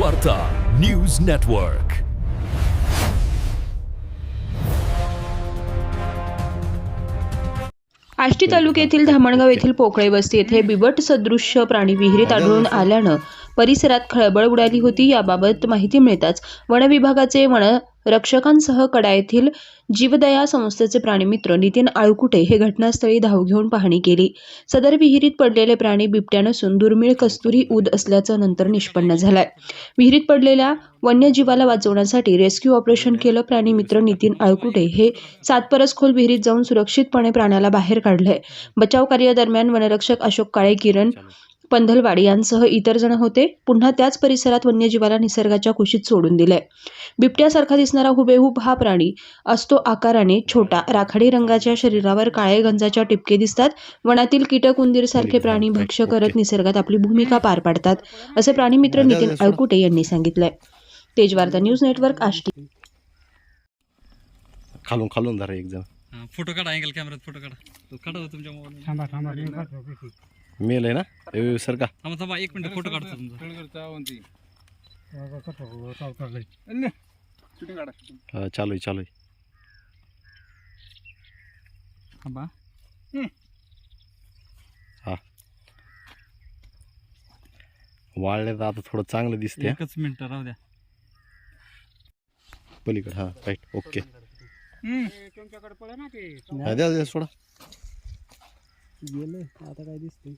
वार्ता news network. Ashti तालुक्यातील धामणगाव येथील पोकळे वस्ती येथे बिबट सदृश्य प्राणी विहिरीत आढळून आल्यानं परिसरात खळबळ उडाली होती. याबाबत माहिती मिळताच वन विभागाचे वन रक्षकांसह कडा येथील जीवदया संस्थेचे प्राणीमित्र नितीन आळकुटे हे घटनास्थळी धाव घेऊन पाहणी केली. सदर विहिरीत पडलेले प्राणी बिबट्या नसून दुर्मिळ कस्तुरी ऊद असल्याचं नंतर निष्पन्न झालंय. विहिरीत पडलेल्या वन्यजीवाला वाचवण्यासाठी रेस्क्यू ऑपरेशन केलं प्राणीमित्र नितीन आळकुटे हे सातपरस खोल विहिरीत जाऊन सुरक्षितपणे प्राण्याला बाहेर काढलंय बचाव कार्यादरम्यान वनरक्षक अशोक काळे किरण पंधलवाडी यांसह इतर जण होते. पुन्हा त्याच परिसरात वन्यजीवाला निसर्गाच्या कुशीत सोडून दिलंय. बिबट्यासारखा दिसणारा हुबेहूब हा प्राणी असतो आकाराने छोटा. राखाडी रंगाच्या शरीरावर काळे गंजाच्या टिपके दिसतात. वनातील कीटक उंदीर सारखे प्राणी भक्ष्य करत निसर्गात आपली भूमिका पार पाडतात असे प्राणीमित्र नितीन अळकुटे यांनी सांगितलंय. Tejvarta news network Ashti. खालून खालून धरा एक जण. फोटो काढा अँगल कॅमेऱ्यात फोटो काढा. तो काढा हो तुमच्या मोबाईल थांबा थांबा. मेल आहे ना? सर का। थांबा थांबा एक मिनिट फ़ोटो काढतो तुमचा. हा, चालू आहे चालू आहे थांबा हा। वाळले तर आता थोडं चांगलं दिसते हा. एकच मिनिट राहू द्या। पलीकडे हा राईट ओके हे तुमच्याकडे पळे ना ते हा, द्या द्या सोडा। गेलं. आता काय दिसतंय?